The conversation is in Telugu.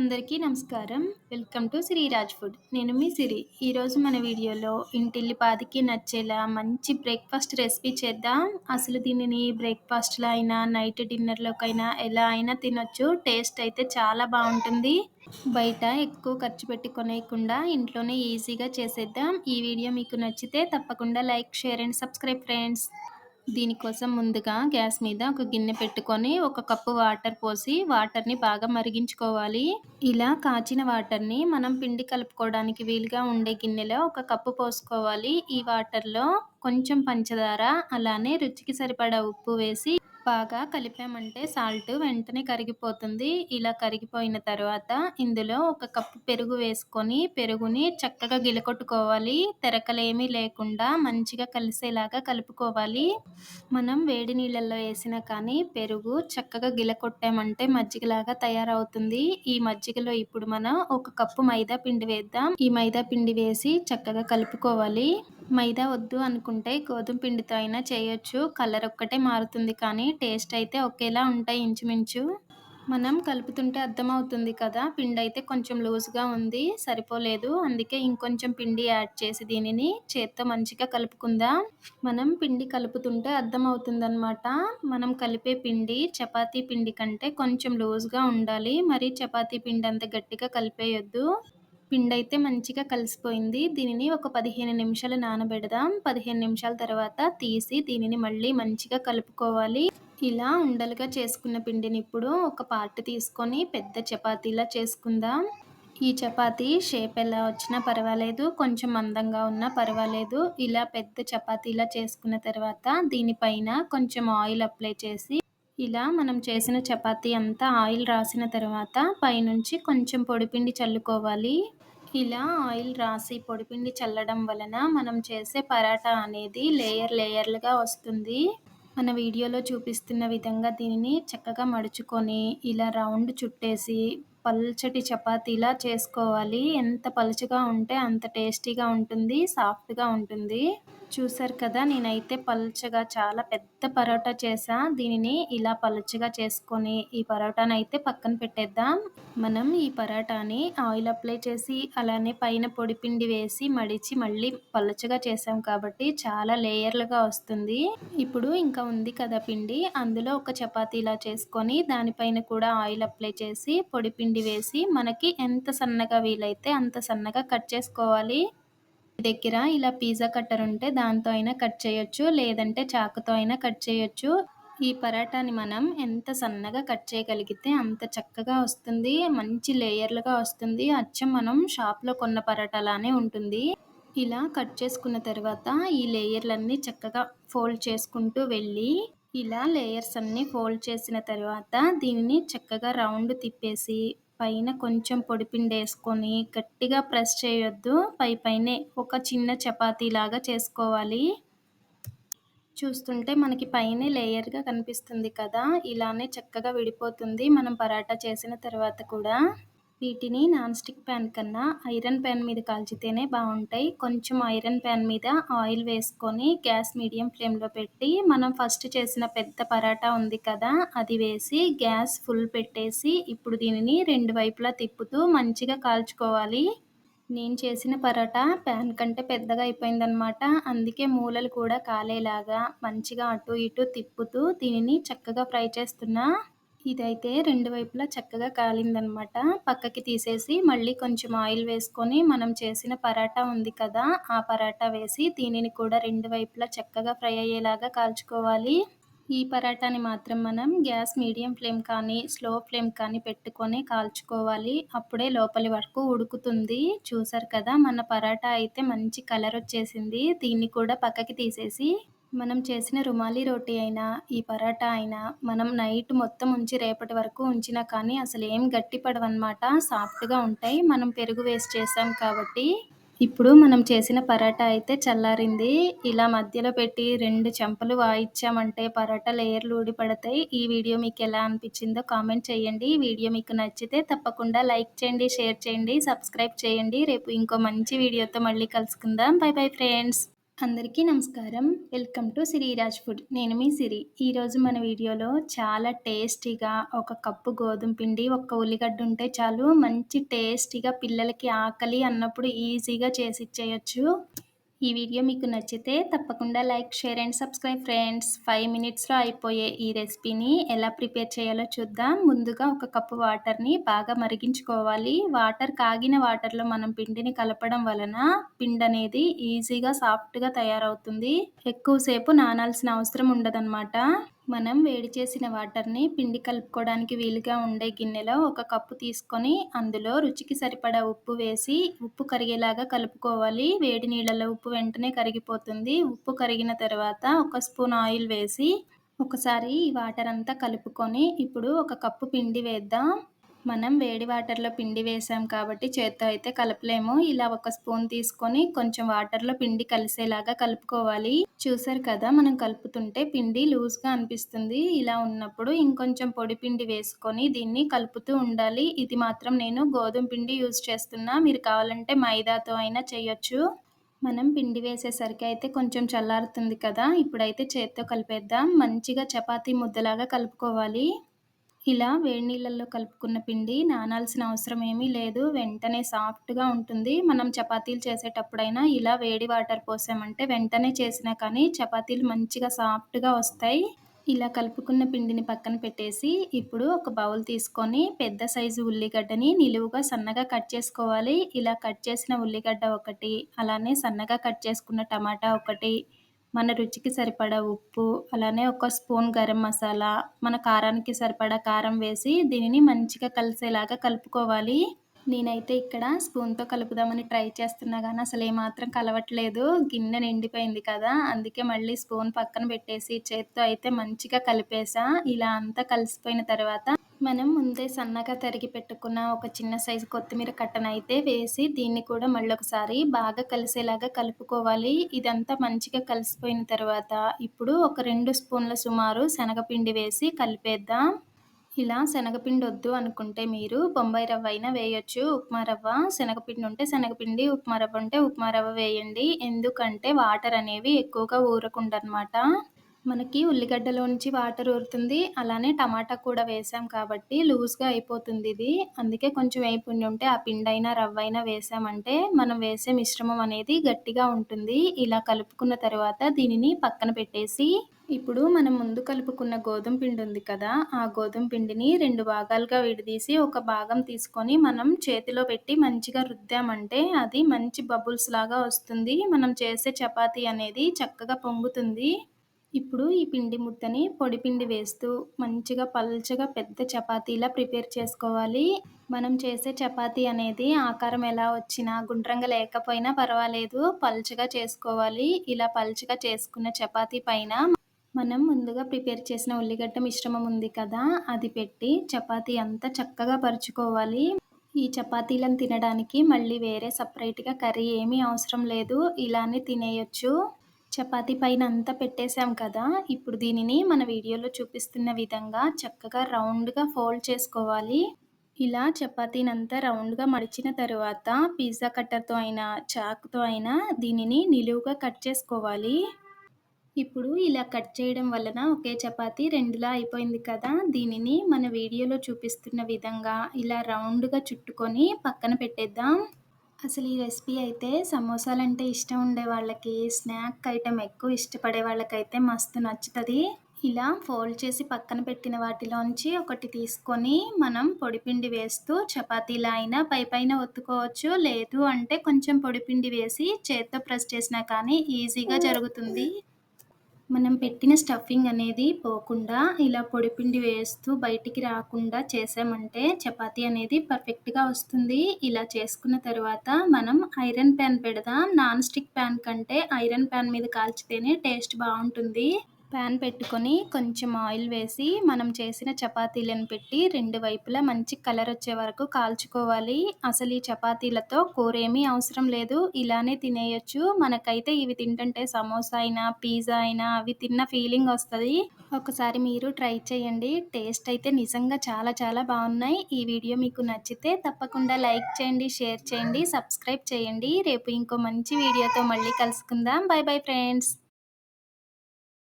అందరికీ నమస్కారం. Welcome to Sriraj food. నేను మీ సిరి. ఈరోజు మన వీడియోలో ఇంటిల్లిపాదికి నచ్చేలా మంచి బ్రేక్ఫాస్ట్ రెసిపీ చేద్దాం. అసలు దీనిని బ్రేక్ఫాస్ట్లో అయినా నైట్ డిన్నర్లోకైనా ఎలా అయినా తినొచ్చు. టేస్ట్ అయితే చాలా బాగుంటుంది. బయట ఎక్కువ ఖర్చు పెట్టి కొనేయకుండా ఇంట్లోనే ఈజీగా చేసేద్దాం. ఈ వీడియో మీకు నచ్చితే తప్పకుండా like share and subscribe friends. దీనికోసం ముందుగా గ్యాస్ మీద ఒక గిన్నె పెట్టుకొని ఒక కప్పు వాటర్ పోసి వాటర్ని బాగా మరిగించుకోవాలి. ఇలా కాచిన వాటర్ని మనం పిండి కలుపుకోవడానికి వీలుగా ఉండే గిన్నెలో ఒక కప్పు పోసుకోవాలి. ఈ వాటర్లో కొంచెం పంచదార అలానే రుచికి సరిపడా ఉప్పు వేసి బాగా కలిపామంటే సాల్ట్ వెంటనే కరిగిపోతుంది. ఇలా కరిగిపోయిన తర్వాత ఇందులో ఒక కప్పు పెరుగు వేసుకొని పెరుగుని చక్కగా గిలకొట్టుకోవాలి. తెరకలేమీ లేకుండా మంచిగా కలిసేలాగా కలుపుకోవాలి. మనం వేడి నీళ్ళల్లో వేసినా కానీ పెరుగు చక్కగా గిలకొట్టామంటే మజ్జిగలాగా తయారవుతుంది. ఈ మజ్జిగలో ఇప్పుడు మనం ఒక కప్పు మైదా పిండి వేద్దాం. ఈ మైదా పిండి వేసి చక్కగా కలుపుకోవాలి. మైదా వద్దు అనుకుంటే గోధుమ పిండితో అయినా చేయొచ్చు. కలర్ ఒక్కటే మారుతుంది కానీ టేస్ట్ అయితే ఒకేలా ఉంటాయి ఇంచుమించు. మనం కలుపుతుంటే అర్థమవుతుంది కదా పిండి అయితే కొంచెం లూజ్గా ఉంది సరిపోలేదు. అందుకే ఇంకొంచెం పిండి యాడ్ చేసి దీనిని చేత్తో మంచిగా కలుపుకుందాం. మనం పిండి కలుపుతుంటే అర్థమవుతుందనమాట మనం కలిపే పిండి చపాతీ పిండి కంటే కొంచెం లూజ్గా ఉండాలి. మరి చపాతీ పిండి అంత గట్టిగా కలిపేయొద్దు. పిండి అయితే మంచిగా కలిసిపోయింది. దీనిని ఒక పదిహేను నిమిషాలు నానబెడదాం. పదిహేను నిమిషాల తర్వాత తీసి దీనిని మళ్ళీ మంచిగా కలుపుకోవాలి. ఇలా ఉండలుగా చేసుకున్న పిండిని ఇప్పుడు ఒక పార్ట్ తీసుకొని పెద్ద చపాతీలా చేసుకుందాం. ఈ చపాతీ షేప్ ఎలా వచ్చినా పర్వాలేదు కొంచెం మందంగా ఉన్నా పర్వాలేదు. ఇలా పెద్ద చపాతీలా చేసుకున్న తర్వాత దీనిపైన కొంచెం ఆయిల్ అప్లై చేసి ఇలా మనం చేసిన చపాతీ అంతా ఆయిల్ రాసిన తర్వాత పైనుంచి కొంచెం పొడిపిండి చల్లుకోవాలి. ఇలా ఆయిల్ రాసి పొడిపిండి చల్లడం వలన మనం చేసే పరాటా అనేది లేయర్ లేయర్లుగా వస్తుంది. మన వీడియోలో చూపిస్తున్న విధంగా దీనిని చక్కగా మడుచుకొని ఇలా రౌండ్ చుట్టేసి పల్చటి చపాతీలా చేసుకోవాలి. ఎంత పలుచగా ఉంటే అంత టేస్టీగా ఉంటుంది సాఫ్ట్గా ఉంటుంది. చూసారు కదా నేనైతే పలుచగా చాలా పెద్ద పరోటా చేసా. దీనిని ఇలా పలుచగా చేసుకొని ఈ పరోటాని అయితే పక్కన పెట్టేద్దాం. మనం ఈ పరోటాని ఆయిల్ అప్లై చేసి అలానే పైన పొడి పిండి వేసి మడిచి మళ్ళీ పలుచగా చేసాం కాబట్టి చాలా లేయర్లుగా వస్తుంది. ఇప్పుడు ఇంకా ఉంది కదా పిండి అందులో ఒక చపాతీ ఇలా చేసుకొని దానిపైన కూడా ఆయిల్ అప్లై చేసి పొడి పిండి వేసి మనకి ఎంత సన్నగా వీలైతే అంత సన్నగా కట్ చేసుకోవాలి. దగ్గర ఇలా పిజ్జా కట్టర్ ఉంటే దాంతో అయినా కట్ చేయొచ్చు లేదంటే చాకుతో అయినా కట్ చేయొచ్చు. ఈ పరాటాని మనం ఎంత సన్నగా కట్ చేయగలిగితే అంత చక్కగా వస్తుంది మంచి లేయర్లుగా వస్తుంది. అచ్చం మనం షాప్లో కొన్న పరాటాలానే ఉంటుంది. ఇలా కట్ చేసుకున్న తర్వాత ఈ లేయర్లన్నీ చక్కగా ఫోల్డ్ చేసుకుంటూ వెళ్ళి ఇలా లేయర్స్ అన్నీ ఫోల్డ్ చేసిన తర్వాత దీనిని చక్కగా రౌండ్ తిప్పేసి పైన కొంచెం పొడిపిండి వేసుకొని గట్టిగా ప్రెస్ చేయొద్దు. పై పైనే ఒక చిన్న చపాతీ లాగా చేసుకోవాలి. చూస్తుంటే మనకి పైన లేయర్గా కనిపిస్తుంది కదా. ఇలానే చక్కగా విడిపోతుంది. మనం పరాటా చేసిన తర్వాత కూడా. వీటిని నాన్ స్టిక్ ప్యాన్ కన్నా ఐరన్ ప్యాన్ మీద కాల్చితేనే బాగుంటాయి. కొంచెం ఐరన్ ప్యాన్ మీద ఆయిల్ వేసుకొని గ్యాస్ మీడియం ఫ్లేమ్లో పెట్టి మనం ఫస్ట్ చేసిన పెద్ద పరాటా ఉంది కదా అది వేసి గ్యాస్ ఫుల్ పెట్టేసి ఇప్పుడు దీనిని రెండు వైపులా తిప్పుతూ మంచిగా కాల్చుకోవాలి. నేను చేసిన పరాటా ప్యాన్ కంటే పెద్దగా అయిపోయిందనమాట అందుకే మూలలు కూడా కాలేలాగా మంచిగా అటు ఇటు తిప్పుతూ దీనిని చక్కగా ఫ్రై చేస్తున్నా. ఇదైతే రెండు వైపులా చక్కగా కాలిందనమాట. పక్కకి తీసేసి మళ్ళీ కొంచెం ఆయిల్ వేసుకొని మనం చేసిన పరాటా ఉంది కదా ఆ పరాటా వేసి దీనిని కూడా రెండు వైపులా చక్కగా ఫ్రై అయ్యేలాగా కాల్చుకోవాలి. ఈ పరాటాని మాత్రం మనం గ్యాస్ మీడియం ఫ్లేమ్ కానీ స్లో ఫ్లేమ్ కానీ పెట్టుకొని కాల్చుకోవాలి. అప్పుడే లోపలి వరకు ఉడుకుతుంది. చూసారు కదా మన పరాటా అయితే మంచి కలర్ వచ్చేసింది. దీన్ని కూడా పక్కకి తీసేసి మనం చేసిన రుమాలి రోటీ అయినా ఈ పరాటా అయినా మనం నైట్ మొత్తం ఉంచి రేపటి వరకు ఉంచినా కానీ అసలు ఏం గట్టి పడవన్నమాట. సాఫ్ట్గా ఉంటాయి. మనం పెరుగు వేస్ట్ చేసాం కాబట్టి ఇప్పుడు మనం చేసిన పరాటా అయితే చల్లారింది. ఇలా మధ్యలో పెట్టి రెండు చెంపలు వాయిచ్చామంటే పరాటా లేయర్లు ఊడిపడతాయి. ఈ వీడియో మీకు ఎలా అనిపించిందో కామెంట్ చేయండి. వీడియో మీకు నచ్చితే తప్పకుండా లైక్ చేయండి షేర్ చేయండి సబ్స్క్రైబ్ చేయండి. రేపు ఇంకో మంచి వీడియోతో మళ్ళీ కలుసుకుందాం. Bye bye friends. అందరికీ నమస్కారం. Welcome to Siriraj food. నేను మీ సిరి. ఈరోజు మన వీడియోలో చాలా టేస్టీగా ఒక కప్పు గోధుమ పిండి ఒక్క ఉల్లిగడ్డ ఉంటే చాలు మంచి టేస్టీగా పిల్లలకి ఆకలి అన్నప్పుడు ఈజీగా చేసి ఇచ్చేయచ్చు. ఈ వీడియో మీకు నచ్చితే తప్పకుండా like share and subscribe friends. Five మినిట్స్లో అయిపోయే ఈ రెసిపీని ఎలా ప్రిపేర్ చేయాలో చూద్దాం. ముందుగా ఒక కప్పు వాటర్ని బాగా మరిగించుకోవాలి. వాటర్ కాగిన వాటర్లో మనం పిండిని కలపడం వలన పిండి అనేది ఈజీగా సాఫ్ట్గా తయారవుతుంది. ఎక్కువసేపు నానాల్సిన అవసరం ఉండదన్నమాట. మనం వేడి చేసిన వాటర్ని పిండి కలుపుకోవడానికి వీలుగా ఉండే గిన్నెలో ఒక కప్పు తీసుకొని అందులో రుచికి సరిపడా ఉప్పు వేసి ఉప్పు కరిగేలాగా కలుపుకోవాలి. వేడి నీళ్ళలో ఉప్పు వెంటనే కరిగిపోతుంది. ఉప్పు కరిగిన తర్వాత ఒక స్పూన్ ఆయిల్ వేసి ఒకసారి ఈ వాటర్ అంతా కలుపుకొని ఇప్పుడు ఒక కప్పు పిండి వేద్దాం. మనం వేడి వాటర్లో పిండి వేసాం కాబట్టి చేత్తో అయితే కలపలేము. ఇలా ఒక స్పూన్ తీసుకొని కొంచెం వాటర్లో పిండి కలిసేలాగా కలుపుకోవాలి. చూసారు కదా మనం కలుపుతుంటే పిండి లూజ్గా అనిపిస్తుంది. ఇలా ఉన్నప్పుడు ఇంకొంచెం పొడి పిండి వేసుకొని దీన్ని కలుపుతూ ఉండాలి. ఇది మాత్రం నేను గోధుమ పిండి యూజ్ చేస్తున్నా. మీరు కావాలంటే మైదాతో అయినా చేయొచ్చు. మనం పిండి వేసేసరికి అయితే కొంచెం చల్లారుతుంది కదా. ఇప్పుడైతే చేత్తో కలిపేద్దాం. మంచిగా చపాతీ ముద్దలాగా కలుపుకోవాలి. ఇలా వేడి నీళ్ళల్లో కలుపుకున్న పిండి నానాల్సిన అవసరం ఏమీ లేదు. వెంటనే సాఫ్ట్గా ఉంటుంది. మనం చపాతీలు చేసేటప్పుడైనా ఇలా వేడి వాటర్ పోసామంటే వెంటనే చేసినా కానీ చపాతీలు మంచిగా సాఫ్ట్గా వస్తాయి. ఇలా కలుపుకున్న పిండిని పక్కన పెట్టేసి ఇప్పుడు ఒక బౌల్ తీసుకొని పెద్ద సైజు ఉల్లిగడ్డని నిలువుగా సన్నగా కట్ చేసుకోవాలి. ఇలా కట్ చేసిన ఉల్లిగడ్డ ఒకటి అలానే సన్నగా కట్ చేసుకున్న టమాటా ఒకటి మన రుచికి సరిపడా ఉప్పు అలానే ఒక స్పూన్ గరం మసాలా మన కారానికి సరిపడా కారం వేసి దీనిని మంచిగా కలిసేలాగా కలుపుకోవాలి. నేనైతే ఇక్కడ స్పూన్తో కలుపుదామని ట్రై చేస్తున్నా కానీ అసలు ఏమాత్రం కలవట్లేదు. గిన్నె నిండిపోయింది కదా అందుకే మళ్ళీ స్పూన్ పక్కన పెట్టేసి చేత్తో అయితే మంచిగా కలిపేసా. ఇలా అంతా కలిసిపోయిన తర్వాత మనం ముందే సన్నగా తరిగి పెట్టుకున్న ఒక చిన్న సైజు కొత్తిమీర కట్టనైతే వేసి దీన్ని కూడా మళ్ళీ ఒకసారి బాగా కలిసేలాగా కలుపుకోవాలి. ఇదంతా మంచిగా కలిసిపోయిన తర్వాత ఇప్పుడు ఒక రెండు స్పూన్ల సుమారు శనగపిండి వేసి కలిపేద్దాం. ఇలా శనగపిండి వద్దు అనుకుంటే మీరు బొంబాయి రవ్వ అయినా వేయొచ్చు ఉప్మా రవ్వ. శనగపిండి ఉంటే శనగపిండి ఉప్మా రవ్వ ఉంటే ఉప్మా రవ్వ వేయండి. ఎందుకంటే వాటర్ అనేవి ఎక్కువగా ఊరకుండనమాట. మనకి ఉల్లిగడ్డలో నుంచి వాటర్ ఊరుతుంది. అలానే టమాటా కూడా వేసాం కాబట్టి లూజ్గా అయిపోతుంది ఇది. అందుకే కొంచెం వేపుండి ఉంటే ఆ పిండైనా రవ్వైనా రవ్వ అయినా వేసామంటే మనం వేసే మిశ్రమం అనేది గట్టిగా ఉంటుంది. ఇలా కలుపుకున్న తర్వాత దీనిని పక్కన పెట్టేసి ఇప్పుడు మనం ముందు కలుపుకున్న గోధుమ పిండి ఉంది కదా ఆ గోధుమ పిండిని రెండు భాగాలుగా విడదీసి ఒక భాగం తీసుకొని మనం చేతిలో పెట్టి మంచిగా రుద్దామంటే అది మంచి బబుల్స్ లాగా వస్తుంది. మనం చేసే చపాతీ అనేది చక్కగా పొంగుతుంది. ఇప్పుడు ఈ పిండి ముద్దని పొడి పిండి వేస్తూ మంచిగా పల్చగా పెద్ద చపాతీలా ప్రిపేర్ చేసుకోవాలి. మనం చేసే చపాతీ అనేది ఆకారం ఎలా వచ్చినా గుండ్రంగా లేకపోయినా పర్వాలేదు. పల్చగా చేసుకోవాలి. ఇలా పల్చగా చేసుకున్న చపాతీ పైన మనం ముందుగా ప్రిపేర్ చేసిన ఉల్లిగడ్డ మిశ్రమం ఉంది కదా అది పెట్టి చపాతీ అంతా చక్కగా పరుచుకోవాలి. ఈ చపాతీలను తినడానికి మళ్ళీ వేరే సపరేట్గా కర్రీ ఏమీ అవసరం లేదు. ఇలానే తినేయొచ్చు. చపాతీ పైన అంతా పెట్టేసాం కదా ఇప్పుడు దీనిని మన వీడియోలో చూపిస్తున్న విధంగా చక్కగా రౌండ్గా ఫోల్డ్ చేసుకోవాలి. ఇలా చపాతీని అంతా రౌండ్గా మడిచిన తర్వాత పిజ్జా కట్టర్తో అయినా చాక్తో అయినా దీనిని నిలువుగా కట్ చేసుకోవాలి. ఇప్పుడు ఇలా కట్ చేయడం వలన ఒకే చపాతీ రెండులా అయిపోయింది కదా దీనిని మన వీడియోలో చూపిస్తున్న విధంగా ఇలా రౌండ్గా చుట్టుకొని పక్కన పెట్టేద్దాం. అసలు ఈ రెసిపీ అయితే సమోసాలు అంటే ఇష్టం ఉండే వాళ్ళకి స్నాక్ ఐటెం ఎక్కువ ఇష్టపడే వాళ్ళకైతే మస్తు నచ్చుతుంది. ఇలా ఫోల్డ్ చేసి పక్కన పెట్టిన వాటిలోంచి ఒకటి తీసుకొని మనం పొడిపిండి వేస్తూ చపాతీలా అయినా పై పైన ఒత్తుకోవచ్చు. లేదు అంటే కొంచెం పొడిపిండి వేసి చేత్తో ప్రెస్ చేసినా కానీ ఈజీగా జరుగుతుంది. మనం పెట్టిన స్టఫింగ్ అనేది పోకుండా ఇలా పొడిపిండి వేస్తూ బయటికి రాకుండా చేసామంటే చపాతీ అనేది పర్ఫెక్ట్గా వస్తుంది. ఇలా చేసుకున్న తర్వాత మనం ఐరన్ ప్యాన్ పెడదాం. నాన్ స్టిక్ ప్యాన్ కంటే ఐరన్ ప్యాన్ మీద కాల్చితేనే టేస్ట్ బాగుంటుంది. ప్యాన్ పెట్టుకొని కొంచెం ఆయిల్ వేసి మనం చేసిన చపాతీలను పెట్టి రెండు వైపులా మంచి కలర్ వచ్చే వరకు కాల్చుకోవాలి. అసలు ఈ చపాతీలతో కూర ఏమీ అవసరం లేదు. ఇలానే తినేయొచ్చు. మనకైతే ఇవి తింటుంటే సమోసా అయినా పిజ్జా అయినా అవి తిన్న ఫీలింగ్ వస్తుంది. ఒకసారి మీరు ట్రై చేయండి. టేస్ట్ అయితే నిజంగా చాలా చాలా బాగున్నాయి. ఈ వీడియో మీకు నచ్చితే తప్పకుండా లైక్ చేయండి షేర్ చేయండి సబ్స్క్రైబ్ చేయండి. రేపు ఇంకో మంచి వీడియోతో మళ్ళీ కలుసుకుందాం. Bye bye friends.